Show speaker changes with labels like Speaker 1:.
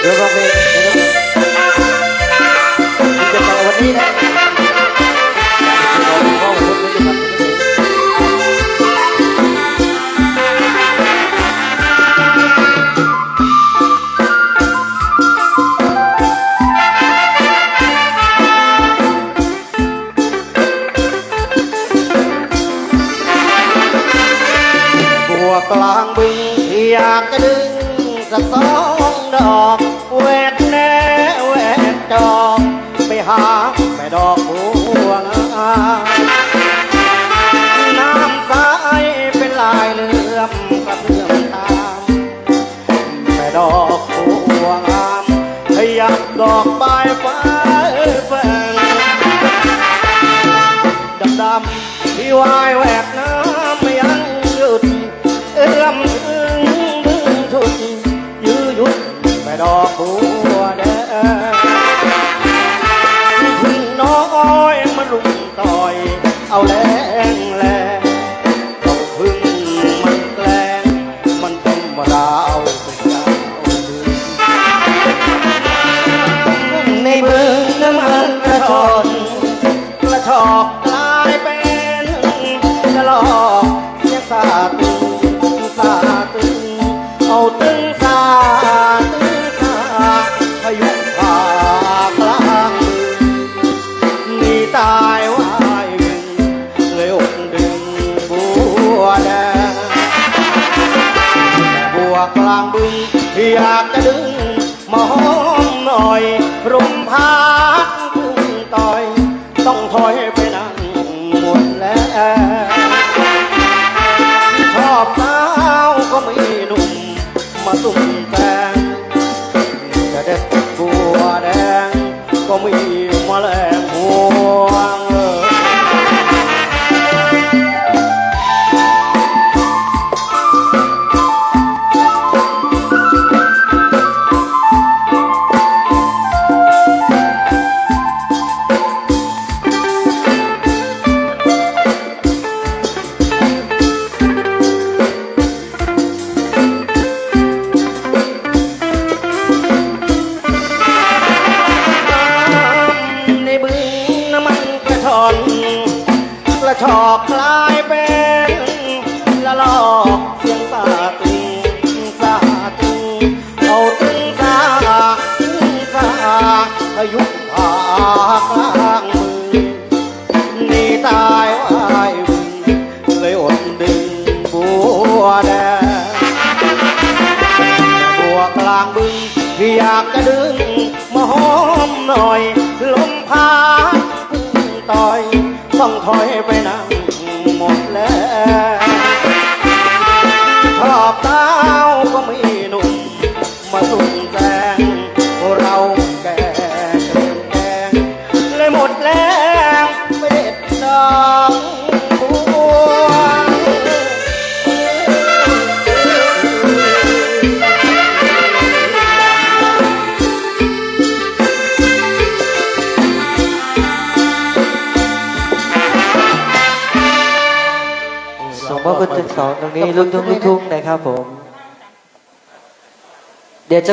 Speaker 1: ดแล้วก็เพลงที่จะไปวันนี้นะขอบคุณครับกลางบึงอยากจะดึงสักสอง แม่ดอกบัวงามน้ำสายเป็นลายเลื่อมกระเพื่อมตามแม่ดอกบัวงามยับดอกใบฟ้าแฝงดำดำที่วายแหวกน้ำ แรงแรงต้องพึ่งมันแกล้งมันต้องมาวเป็นดาวดึงในบึงน้ำมันกระชอน อยากจะดึงมาหอมหน่อยรุมพัดถึงต่อย ต้องถอยไปนั่งหมดแล้วชอบสาวก็ไม่หนุ่มมาตุ้มแตงจะเด็ดบัวแดงก็มี ชอกคลายเป็นละลอกเสียงสาตึงสาตึงเอาตึงสาตึงสาพายุ ต้อ
Speaker 2: ส่งมอบคุณทั้งสองตรงนี้ลูกทุ่งลูกทุ่งนะครับผม เดี๋ยวจะ